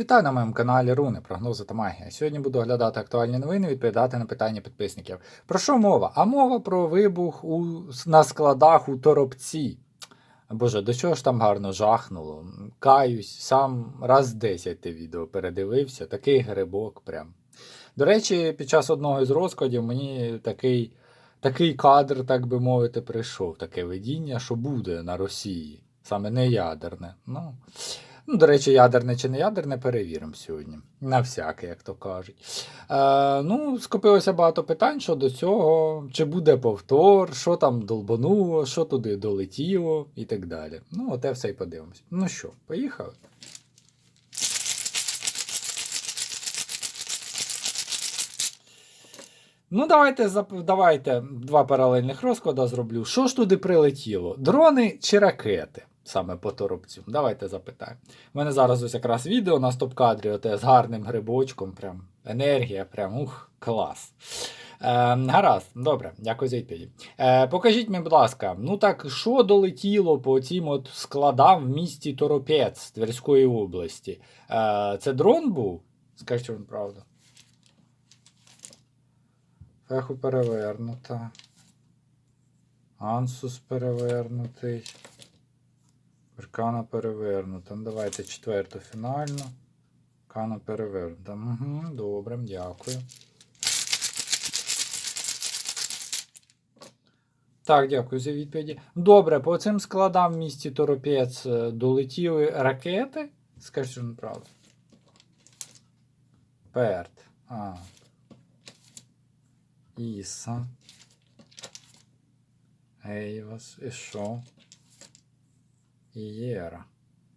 Вітаю на моєму каналі Руни, прогнози та магія. Сьогодні буду оглядати актуальні новини і відповідати на питання підписників. Про що мова? А мова про вибух у, на складах у Торопці. Боже, до чого ж там гарно жахнуло? Каюсь, сам раз 10 те відео передивився, такий грибок прям. До речі, під час одного із розкладів мені такий, такий кадр, так би мовити, прийшов, таке видіння, що буде на Росії. Саме не ядерне. Ну, Ну, до речі, ядерне чи не ядерне, перевіримо сьогодні. На всяке, як то кажуть. Е, ну, скопилося багато питань щодо цього, чи буде повтор, що там долбануло, що туди долетіло і так далі. Ну, оте все і подивимось. Ну що, поїхали? Ну, давайте давайте два паралельних розклади зроблю. Що ж туди прилетіло? Дрони чи ракети? Саме по торопцю. Давайте запитаємо. У мене зараз ось якраз відео на стоп-кадрі, оте з гарним грибочком. Прям енергія, прям ух, клас. Е, гаразд, добре, дякую за відповіді. Е, покажіть мені, будь ласка, ну так, що долетіло по цим от складам в місті Торопець Тверської області? Е, це дрон був? Скажіть вам правду. Феху перевернута. Ансус перевернутий. Аркана перевернута. Ну, давайте четверту фінальну. Аркана перевернута. Угу, добре, дякую. Так, дякую за відповіді. Добре, по цим складам в місті Торопець е, долетіли ракети. Скажіть, що неправда. Перт. А. Іса. Ейвас. І що? І Єра.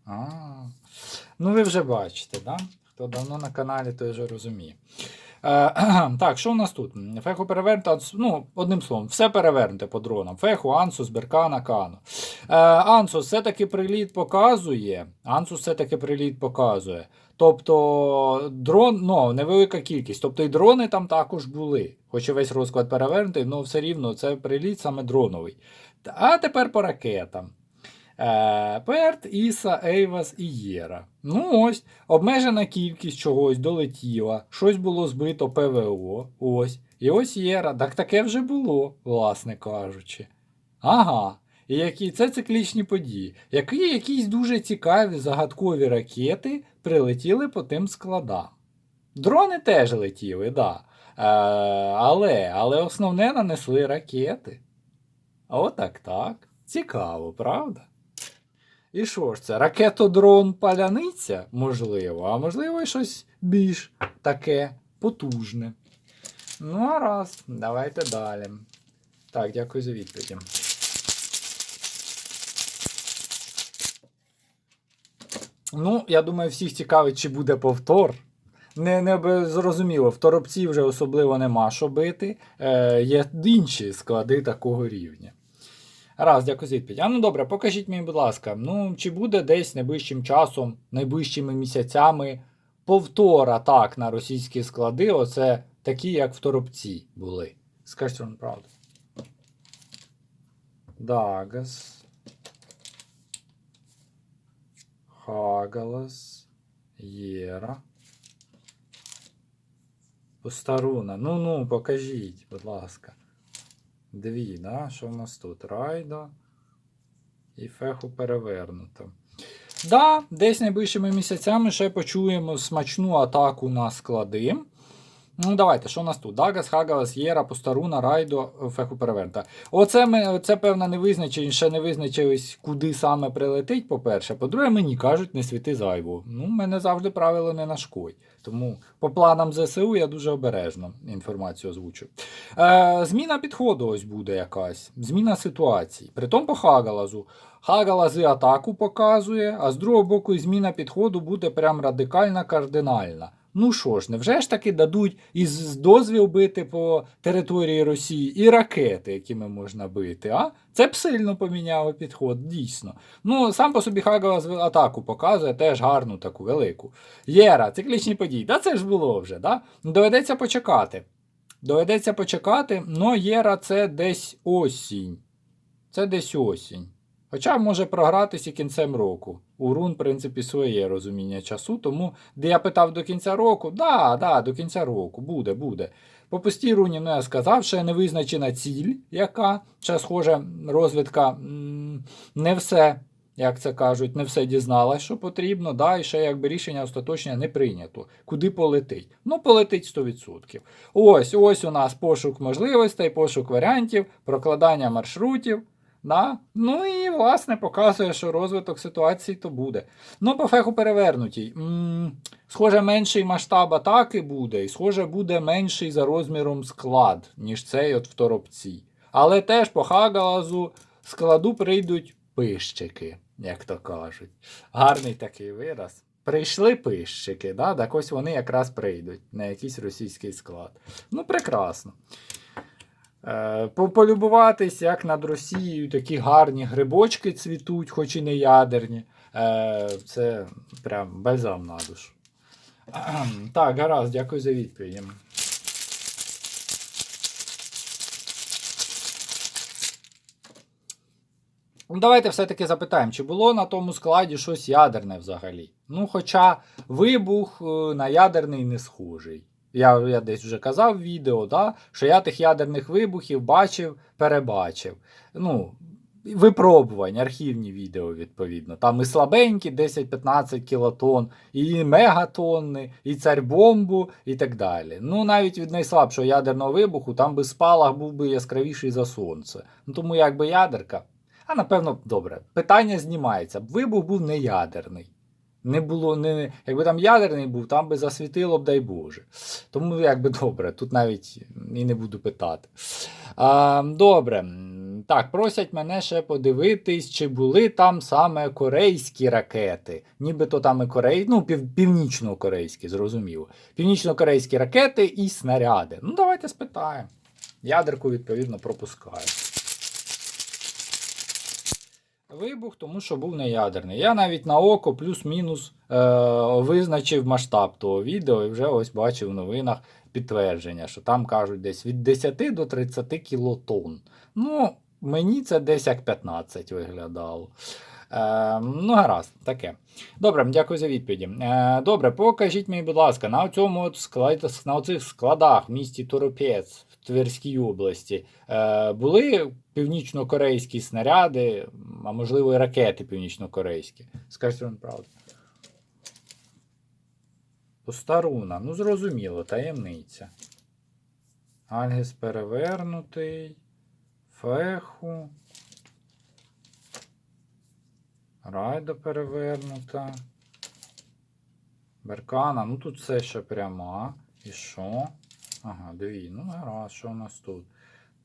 А. Ну, ви вже бачите, да? Хто давно на каналі, той вже розуміє. Е, так, що у нас тут? Феху перевернуто, ну, одним словом, все перевернуте по дронам. Феху, Ансус, Беркана, Кану. Е, Ансус все-таки приліт показує. Ансус все-таки приліт показує. Тобто дрон, ну, невелика кількість. Тобто і дрони там також були. Хоч і весь розклад перевернутий, але все рівно це приліт саме дроновий. А тепер по ракетам. Е, Перт, Іса, Ейвас і Єра. Ну ось, обмежена кількість чогось долетіла, щось було збито ПВО. Ось. І ось Єра. Так таке вже було, власне кажучи. Ага. І які це циклічні події. Які якісь дуже цікаві загадкові ракети прилетіли по тим складам. Дрони теж летіли, да. Е, але, але основне нанесли ракети. Отак так. Цікаво, правда? І що ж це? Ракетодрон паляниця? Можливо, а можливо, і щось більш таке потужне. Ну, а раз, давайте далі. Так, дякую за відповіді. Ну, я думаю, всіх цікавить, чи буде повтор. Не, не зрозуміло, в торопці вже особливо нема що бити. Е, є інші склади такого рівня. Раз, дякую за відповідь. А ну добре, покажіть мені, будь ласка, ну чи буде десь найближчим часом, найближчими місяцями повтор атак на російські склади, оце такі, як в Торопці були. Скажіть вам правду. Дагас. Хагалас. Єра. Постаруна. Ну ну, покажіть, будь ласка. Дві, да? Що в нас тут? Райда і феху перевернуто. Да, десь найближчими місяцями ще почуємо смачну атаку на склади. Ну, давайте, що у нас тут? Дагас, Хагалас, Єра, Постаруна, Райдо, феху перевернута. Оце ми, це певна невизначеність, ще не визначились, куди саме прилетить, по-перше. По-друге, мені кажуть, не світи зайву. Ну, мене завжди правило не нашкодь. Тому по планам ЗСУ я дуже обережно інформацію озвучу. Е, зміна підходу ось буде якась. Зміна ситуації. Притом по Хагалазу. Хагалаз атаку показує, а з другого боку, зміна підходу буде прям радикальна, кардинальна. Ну що ж, невже ж таки дадуть із дозвіл бити по території Росії і ракети, якими можна бити, а? Це б сильно поміняло підход, дійсно. Ну, сам по собі Хагалас атаку показує, теж гарну таку велику. Єра, циклічні події. Та це ж було вже, да? Ну, Доведеться почекати. Доведеться почекати, но Єра це десь осінь. Це десь осінь. Хоча може програтись і кінцем року. У рун, в принципі, своє розуміння часу, тому де я питав до кінця року, да, да, до кінця року, буде, буде. По пустій руні, ну я сказав, що не визначена ціль, яка ще схоже, розвідка не все, як це кажуть, не все дізналась, що потрібно, да, і ще якби рішення остаточне не прийнято. Куди полетить? Ну, полетить 100%. Ось, ось у нас пошук можливостей, пошук варіантів, прокладання маршрутів. Да? Ну і власне показує, що розвиток ситуації то буде. Ну, по феху перевернутій. схоже, менший масштаб атаки буде, і схоже, буде менший за розміром склад, ніж цей от в торопці. Але теж по хагалазу складу прийдуть пищики, як то кажуть. Гарний такий вираз. Прийшли пищики, да? так ось вони якраз прийдуть на якийсь російський склад. Ну, прекрасно. Е, Полюбуватись, як над Росією такі гарні грибочки цвітуть, хоч і не ядерні. Е, Це прям бальзам на душу. Так, гаразд, дякую за відповіді. Ну, Давайте все-таки запитаємо, чи було на тому складі щось ядерне взагалі. Ну, хоча вибух е, на ядерний не схожий. Я, я десь вже казав в відео, да, що я тих ядерних вибухів бачив, перебачив. Ну, випробувань, архівні відео, відповідно. Там і слабенькі 10-15 кілотон, і мегатонни, і царь-бомбу, і так далі. Ну, навіть від найслабшого ядерного вибуху там би спалах був би яскравіший за сонце. Ну, тому якби ядерка. А напевно, добре, питання знімається. Вибух був не ядерний. Не було, не, якби там ядерний був, там би засвітило б, дай Боже. Тому якби добре, тут навіть і не буду питати. А, добре. Так, просять мене ще подивитись, чи були там саме корейські ракети. Нібито там і корей... ну, пів... північно-корейські, зрозуміло. Північно-корейські ракети і снаряди. Ну, давайте спитаємо. Ядерку, відповідно, пропускаю. Вибух, тому що був не ядерний. Я навіть на око плюс-мінус е, визначив масштаб того відео і вже ось бачив в новинах підтвердження, що там кажуть десь від 10 до 30 кілотон. Ну, мені це десь як 15 виглядало. Е, ну, гаразд, таке. Добре, дякую за відповіді. Е, добре, покажіть мені, будь ласка, на цьому склад, на оцих складах в місті Торопець в Тверській області е, були північно-корейські снаряди, а можливо і ракети північно-корейські. Скажіть вам правду. Постаруна, ну зрозуміло, таємниця. Альгіс перевернутий. Феху. Райдо перевернута. Беркана, ну тут все ще пряма. І що? Ага, дві. Ну, гаразд, що у нас тут?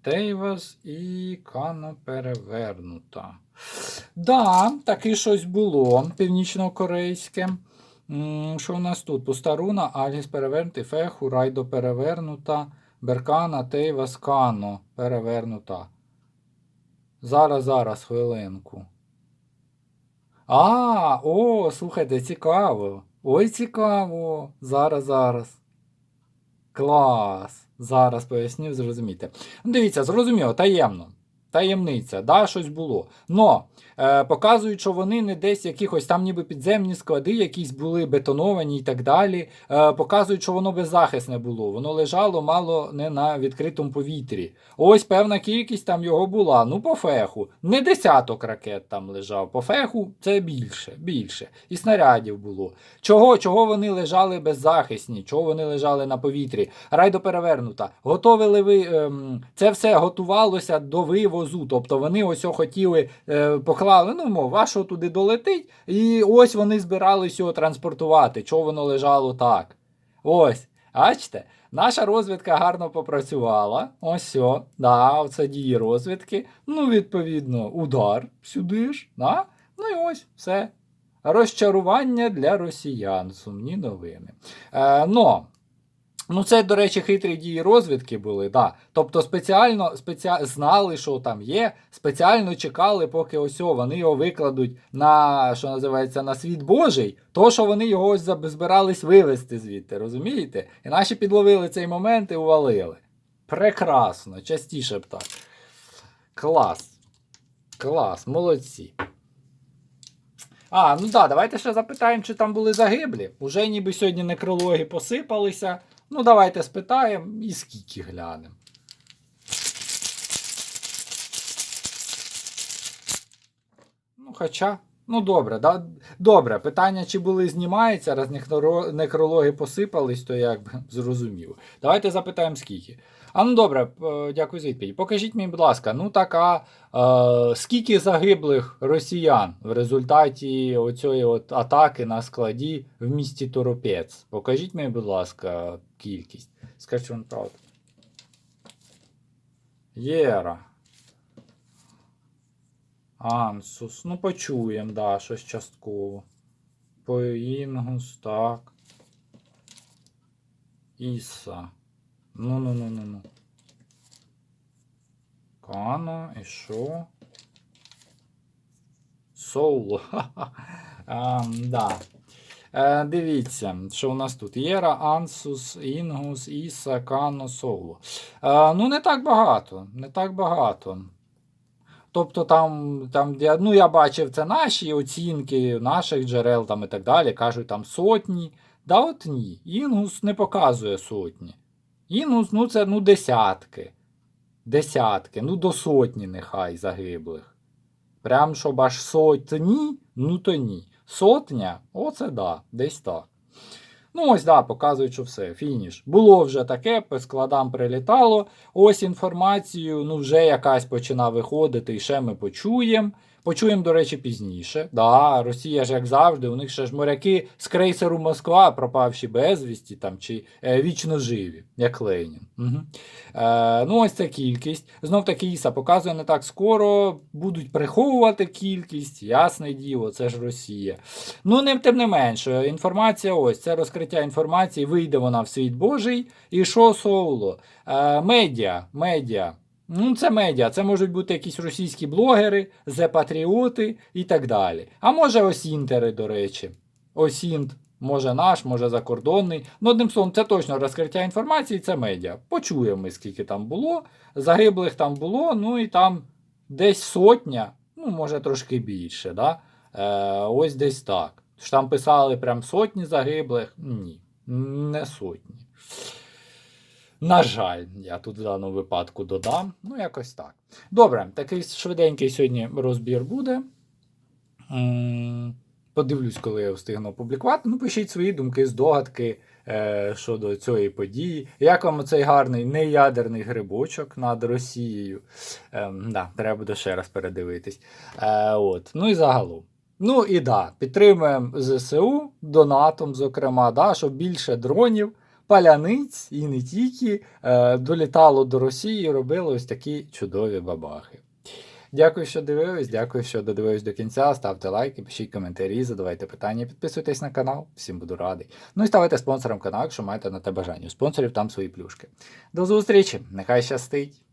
Тейвас і Кано перевернута. Да, таке щось було північно-корейське. Що у нас тут? Пустаруна, Альгіс перевернутий, Феху, Райдо перевернута, Беркана, Тейвас, Кано перевернута. Зараз, зараз, хвилинку. А, о, слухайте, цікаво. Ой, цікаво. Зараз, зараз. Клас. Зараз поясню, зрозумієте. Дивіться, зрозуміло, таємно. Таємниця, да, щось було. Но показують, що вони не десь якихось там ніби підземні склади, якісь були бетоновані і так далі. Е, показують, що воно беззахисне було. Воно лежало мало не на відкритому повітрі. Ось певна кількість там його була. Ну, по феху. Не десяток ракет там лежав. По феху це більше, більше. І снарядів було. Чого, чого вони лежали беззахисні? Чого вони лежали на повітрі? Райдо перевернута. Готовили ви ем, це все готувалося до вивозу. Тобто вони ось хотіли е, поклали, ну а що туди долетить, і ось вони збирались його транспортувати. Чого воно лежало так? Ось, бачите? Наша розвідка гарно попрацювала. Ось все, да, це дії розвідки. Ну, відповідно, удар сюди ж. Да? Ну і ось все. Розчарування для росіян. Сумні новини. Е, но, ну це, до речі, хитрі дії розвідки були. Да. Тобто спеціально спеці... знали, що там є, спеціально чекали, поки ось вони його викладуть на що називається, на світ Божий, то що вони його ось збирались вивезти звідти, розумієте? І наші підловили цей момент і увалили. Прекрасно, частіше б так. Клас. Клас, молодці. А, ну да, давайте ще запитаємо, чи там були загиблі. Уже ніби сьогодні некрологи посипалися. Ну, давайте спитаємо і скільки глянемо. Ну, хоча, ну добре, да, добре. Питання, чи були знімаються, раз некро- некрологи посипались, то якби зрозуміло. Давайте запитаємо скільки. А ну добре, е, дякую за відповідь. Покажіть мені, будь ласка, ну така, е, скільки загиблих росіян в результаті оцієї от атаки на складі в місті Торопець? Покажіть мені, будь ласка, кількість. Скажіть, вам правда. Єра. Ансус. Ну, почуємо, да, щось частково. Поінгус, так. Іса. Ну, ну, ну, ну, ну. Кано, і що? Соуло. Да. Е, дивіться, що у нас тут? Єра, Ансус, Інгус, Іса, Кано, Соуло. Е, ну, не так багато. Не так багато. Тобто там, там ну, я бачив, це наші оцінки наших джерел там, і так далі. Кажуть, там сотні. Да от ні. Інгус не показує сотні. Інгус, ну це ну, десятки. Десятки, ну до сотні нехай загиблих. Прям щоб аж сотні, ну то ні. Сотня, оце да, десь так. Ну, ось да, показують, що все, фініш. Було вже таке, по складам прилітало. Ось інформацію, ну вже якась почина виходити, і ще ми почуємо. Почуємо, до речі, пізніше. Да, Росія ж, як завжди, у них ще ж моряки з крейсеру Москва, пропавші безвісті там, чи е, вічно живі, як Ленін. Угу. Е, ну, ось ця кількість. Знов таки Іса показує не так скоро, будуть приховувати кількість, ясне діло, це ж Росія. Ну, не, тим не менше, інформація ось, це розкриття інформації, вийде вона в світ Божий. І що Соуло? Е, медіа, медіа. Ну, це медіа, це можуть бути якісь російські блогери, зепатріоти і так далі. А може осінтери, до речі. Осінт, може наш, може закордонний. Ну, одним словом, це точно розкриття інформації, це медіа. Почуємо, ми, скільки там було. Загиблих там було, ну і там десь сотня, ну, може трошки більше. Да? Е, ось десь так. Що там писали прям сотні загиблих? Ні, не сотні. На жаль, я тут в даному випадку додам. Ну, якось так. Добре, такий швиденький сьогодні розбір буде. Подивлюсь, коли я встигну опублікувати. Ну, пишіть свої думки, здогадки е, щодо цієї події. Як вам цей гарний неядерний грибочок над Росією? Е, да, треба буде ще раз передивитись. Е, от. Ну і загалом. Ну і да, підтримуємо ЗСУ донатом, зокрема, да, щоб більше дронів паляниць і не тільки е, долітало до Росії і робило ось такі чудові бабахи. Дякую, що дивились, дякую, що додивились до кінця. Ставте лайки, пишіть коментарі, задавайте питання, підписуйтесь на канал, всім буду радий. Ну і ставайте спонсором каналу, якщо маєте на те бажання. У спонсорів там свої плюшки. До зустрічі! Нехай щастить!